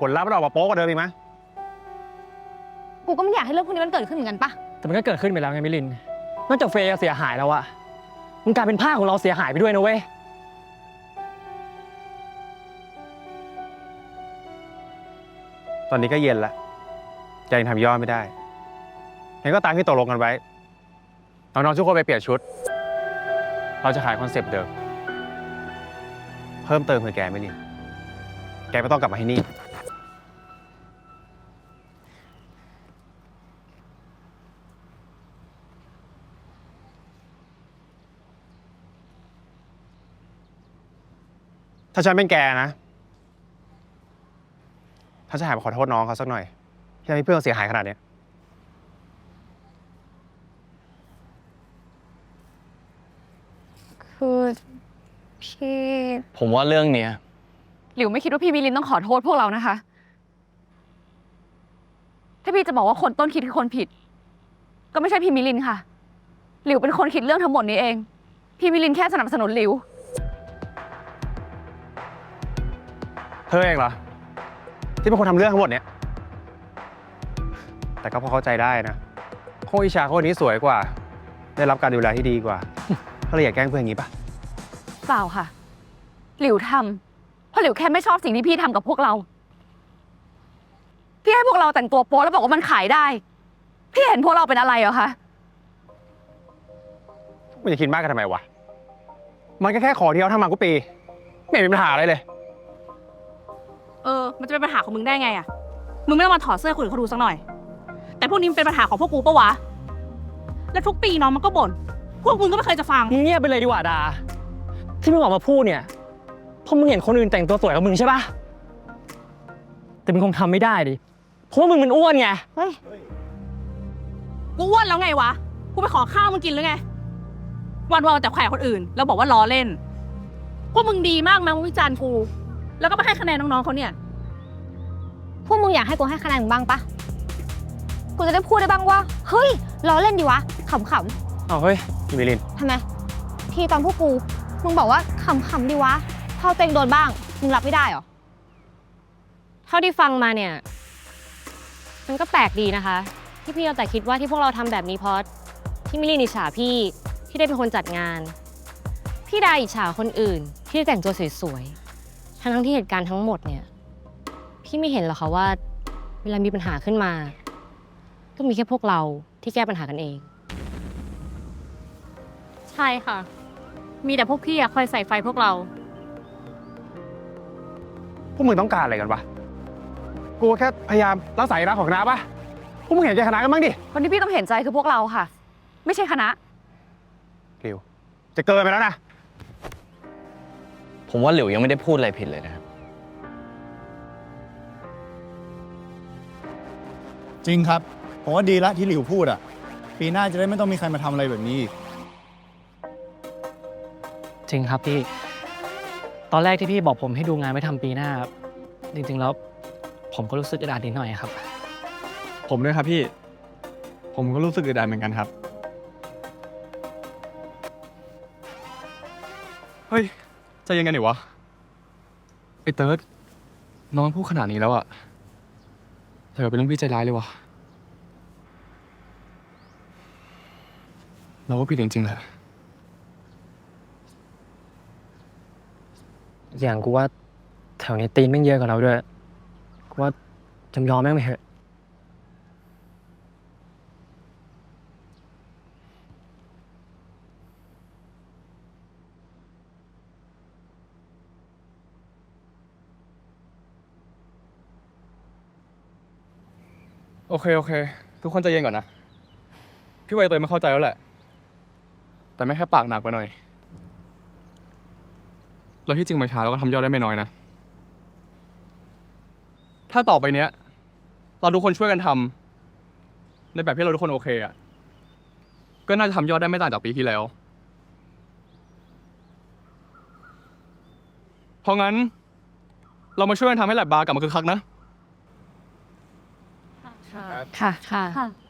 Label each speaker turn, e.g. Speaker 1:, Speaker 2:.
Speaker 1: ผลลัพธ์มันออกมาโป๊กกว่าเดิมอีกไหม
Speaker 2: กูก็ไม่อยากให้เรื่องพวกนี้มันเกิดขึ้นเหมือนกันปะ
Speaker 3: แต่มันก็เกิดขึ้นไปแล้วไงมิลิน นอกจากเฟย์จะเสียหายแล้วอะมันกลายเป็นผ้าของเราเสียหายไปด้วยนะเว้ย
Speaker 1: ตอนนี้ก็เย็นละแกยังทำยอดไม่ได้งั้นก็ตามที่ตกลงกันไว้น้องๆทุกคนไปเปลี่ยนชุด เราจะขายคอนเซปต์เดิม เพิ่มเติมคือแกไม่ลินแกไม่ต้องกลับมาที่นี่ ถ้าฉันเป็นแกนะถ้าจะหายมาขอโทษน้องเขาสักหน่อย ที่ทำให้เพื่อนเขาเสียหายขนาดเนี้ย
Speaker 2: คือพี่
Speaker 4: ผมว่าเรื่องเนี้ย
Speaker 5: หลิวไม่คิดว่าพี่มิลินต้องขอโทษพวกเรานะคะ ถ้าพี่จะบอกว่าคนต้นคิดคือคนผิด ก็ไม่ใช่พี่มิลินค่ะ หลิวเป็นคนคิดเรื่องทั้งหมดนี้เอง พี่มิลินแค่สนับสนุนหลิว
Speaker 1: เธอเองเหรอ ที่เป็นคนทำเรื่องทั้งหมดเนี้ยแต่ก็พอเข้าใจได้นะโคอิชาคนนี้สวยกว่า ได้รับการดูแลที่ดีกว่า ก็เลยอยากแกล้งเพื่อนอย่างนี้ปะ
Speaker 5: เปล่าค่ะ หลิวทำเพราะหลิวแค่ไม่ชอบสิ่งที่พี่ทำกับพวกเรา พี่ให้พวกเราแต่งตัวโป๊แล้วบอกว่ามันขายได้ พี่เห็นพวกเราเป็นอะไรเหรอคะ
Speaker 1: มันจะคิดมากกันทำไมวะ มันก็แค่ขอที่เขาทำมากุปี ไม่เห็นมีปัญหาอะไรเลย
Speaker 6: เออ มันจะเป็นปัญหาของมึงได้ไงอะมึงไม่ต้องมาถอดเสื้อคนอื่นเขาดูสักหน่อย แต่พวกนี้มันเป็นปัญหาของพวกกูปะวะ แล้วทุกปีน้องมันก็บ่น พวกมึงก็ไม่เคยจะฟัง
Speaker 3: เงียบไปเลยดีกว่าดา ที่มึงออกมาพูดเนี่ยเพราะมึงเห็นคนอื่นแต่งตัวสวยกับมึงใช่ปะแต่มึงคงทำไม่ได้ดิ เพราะว่ามึงมันอ้วนไง
Speaker 2: เฮ้ย
Speaker 6: กูอ้วนแล้วไงวะ กูไปขอข้าวมึงกินหรือไง วันวันๆแต่แขวะคนอื่น แล้วบอกว่าล้อเล่น พวกมึงดีมากนะมึงวิจารณ์กู แล้วก็มาให้คะแนนน้องๆเขาเนี่ย
Speaker 2: พวกมึงอยากให้กูให้คะแนนมึงบ้างปะกูจะได้พูดได้บ้างว่า เฮ้ยล้อเล่นดีวะขำ
Speaker 3: เอาเฮ้ย
Speaker 1: พี่มิลิน
Speaker 2: ๆทำไม ที่ตอนพวกกู มึงบอกว่าขำๆดีวะพอตัวเองโดนบ้าง มึงรับไม่ได้เหรอ
Speaker 7: เท่าที่ฟังมาเนี่ย มันก็แปลกดีนะคะ ที่พี่เอาแต่คิดว่าที่พวกเราทำแบบนี้เพราะที่มิลลินอิจฉาพี่ที่ได้เป็นคนจัดงาน พี่ดาอิจฉาคนอื่นที่ได้แต่งตัวสวยๆ ทั้งทั้งๆที่เหตุการณ์ทั้งหมดเนี่ย พี่ไม่เห็นหรอกคะว่า เวลามีปัญหาขึ้นมา ก็มีแค่พวกเราที่แก้ปัญหากันเอง
Speaker 8: ใช่ค่ะ มีแต่พวกพี่อะคอยใส่ไฟพวกเรา
Speaker 1: พวกมึงต้องการอะไรกันวะ กูแค่พยายามรักษาเอกลักษณ์ของคณะปะพวกมึงเห็นใจคณะกันบ้างดิ
Speaker 5: คนที่พี่ต้องเห็นใจคือพวกเราค่ะ ไม่ใช่คณะ
Speaker 1: ริว จะเกินไปแล้วนะ
Speaker 4: ผมว่าหลิวยังไม่ได้พูดอะไรผิดเลยนะครับ
Speaker 9: จริงครับ ผมว่าดีละที่หลิวพูดอะ ปีหน้าจะได้ไม่ต้องมีใครมาทำอะไรแบบนี้อีก
Speaker 3: จริงครับพี่ ตอนแรกที่พี่บอกผมให้ดูงานไม่ทำปีหน้า จริงๆแล้วผมก็รู้สึกอึดอัดนิดหน่อยครับ
Speaker 10: ผมด้วยครับพี่ ผมก็รู้สึกอึดอัดเหมือนกันครับ เฮ้ยใจเย็นกันดิวะ ไอ้เติร์ดน้องพูดขนาดนี้แล้วอะเธอเป็นเรื่องพี่ใจร้ายเลยวะเราก็ผิดจริงๆแหละ
Speaker 3: อย่างกูว่าแถวนี้ตีนแม่งเยอะกว่าเราด้วย กูว่าจำยอมแม่งไปเถอะ
Speaker 10: โอเค โอเค ทุกคนใจเย็นก่อนนะ พี่ใบเตยไม่เข้าใจแล้วแหละ แต่ไม่แค่ปากหนักไปหน่อยแล้วที่จริงมาช้าเราก็ทำยอดได้ไม่น้อยนะ ถ้าต่อไปเนี้ย เราทุกคนช่วยกันทำในแบบที่เราทุกคนโอเคอะก็น่าจะทำยอดได้ไม่ต่างจากปีที่แล้ว เพราะงั้น เรามาช่วยกันทำให้แลบบาร์กลับมาคึกคักนะ
Speaker 5: ค่ะ
Speaker 7: ค่ะ
Speaker 8: ค่ะ